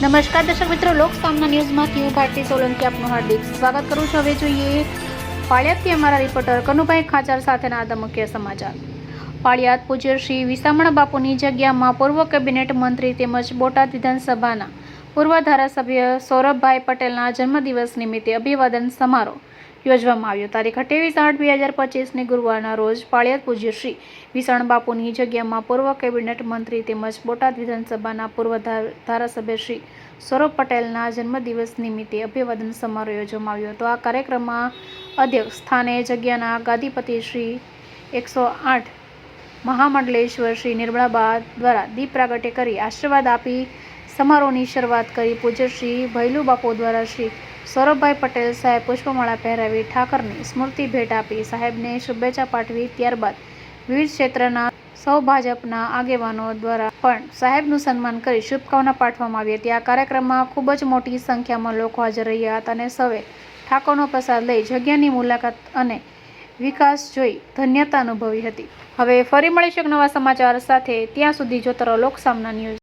નમસ્કાર દર્શક મિત્રો, લોક સામના ન્યૂઝમાંથી હું ભારતી સોલંકી આપનું હાર્દિક સ્વાગત કરું છું. હવે જોઈએ પાળિયાદથી અમારા રિપોર્ટર કનુભાઈ ખાચર સાથેના આ મુખ્ય સમાચાર. પાળિયાદ પૂજ્ય શ્રી વિસામણ બાપુની જગ્યામાં પૂર્વ કેબિનેટ મંત્રી તેમજ બોટાદ વિધાનસભાના પૂર્વ ધારાસભ્ય સૌરભભાઈ પટેલના જન્મદિવસ નિમિત્તે અભિવાદન સમારોહ યોજવામાં આવ્યો. તારીખ અઠ્યાવીસ આઠ બે હજાર પચીસની ગુરુવારના રોજ પાળિયાદ પૂજ્ય શ્રી વિષણ બાપુની જગ્યામાં પૂર્વ કેબિનેટ મંત્રી તેમજ બોટાદ વિધાનસભાના પૂર્વ ધાર- ધારાસભ્ય શ્રી સૌરભ પટેલના જન્મદિવસ નિમિત્તે અભિવાદન સમારોહ યોજવામાં આવ્યો હતો. આ કાર્યક્રમમાં અધ્યક્ષ સ્થાને જગ્યાના ગાદીપતિ શ્રી એકસો આઠ, મહામંડલેશ્વર શ્રી નિર્મળાબા દ્વારા દીપ પ્રાગટ્ય કરી આશીર્વાદ આપી સમારોહની શરૂઆત કરી પૂજ્ય શ્રી ભૈલુ બાપુ દ્વારા શ્રી સૌરભભાઈ પટેલ સાહેબ પુષ્પમાળા પહેરાવી ઠાકરની સ્મૃતિ ભેટ આપી સાહેબને શુભેચ્છા પાઠવી ત્યારબાદ વિવિધ ક્ષેત્રના સૌ ભાજપના આગેવાનો દ્વારા પણ સાહેબનું સન્માન કરી શુભકામના પાઠવવામાં આવી હતી. આ કાર્યક્રમમાં ખૂબ જ મોટી સંખ્યામાં લોકો હાજર રહ્યા હતા અને સૌએ ઠાકોરનો પ્રસાદ લઈ જગ્યાની મુલાકાત અને વિકાસ જોઈ ધન્યતા અનુભવી હતી. હવે ફરી મળીશું નવા સમાચાર સાથે. ત્યાં સુધી જોતરો રહો લોક સામના ન્યૂઝ.